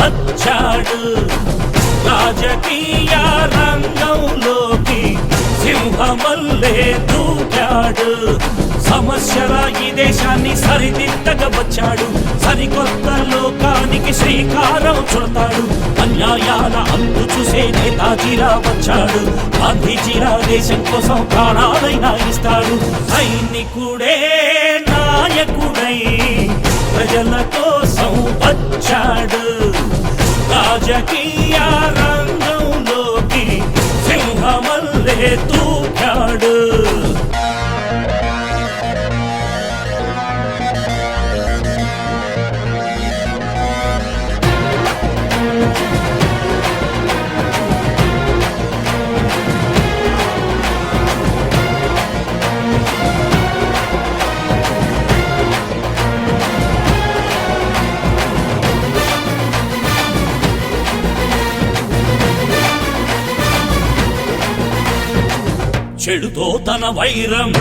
వచ్చాడు. రాజకీయ రంగంలోకి సింహమల్లే దూకాడు. సమస్యల ఈ దేశాన్ని సరిదిద్దగా వచ్చాడు సరికొత్త లోకానికి శ్రీకారం చుడతాడు. అన్యాయాల అంతు చూసే నేతాజీరా వచ్చాడు. గాంధీజీరా దేశం కోసం ప్రాణాలైనా ఇస్తాడు. సైనికుడే నాయకుడై ప్రజల కోసం వచ్చాడు రాజకీయా చెడుతో తన వైరం.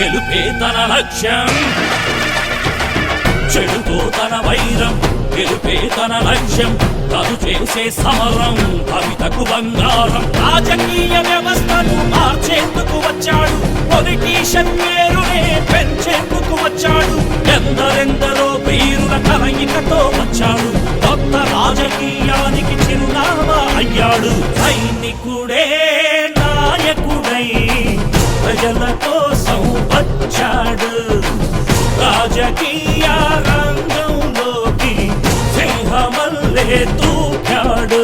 గెలుపే తన లక్ష్యం. చెడుతో తన వైరం గెలుపే తన లక్ష్యం. తను చేసే సమరం కవితకు బంగారం. రాజకీయ వ్యవస్థను మార్చేందుకు వచ్చాడు. పొలిటీషియన్ పేరునే పెంచేందుకు వచ్చాడు. ఎందరెందరో వీరుల కలయికతో వచ్చాడు. కొత్త రాజకీయానికి చిరునామా అయ్యాడు. సైనికుడే నాయకుడై ప్రజల కోసం వచ్చాడు రాజకీయ రంగంలోకి సింహమల్లే తూకాడు.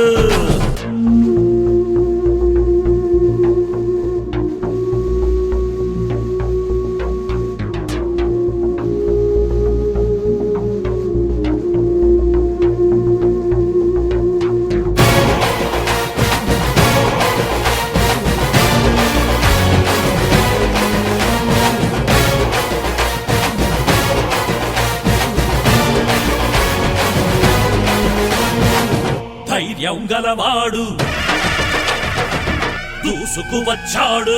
ధైర్యం గలవాడు దూసుకు వచ్చాడు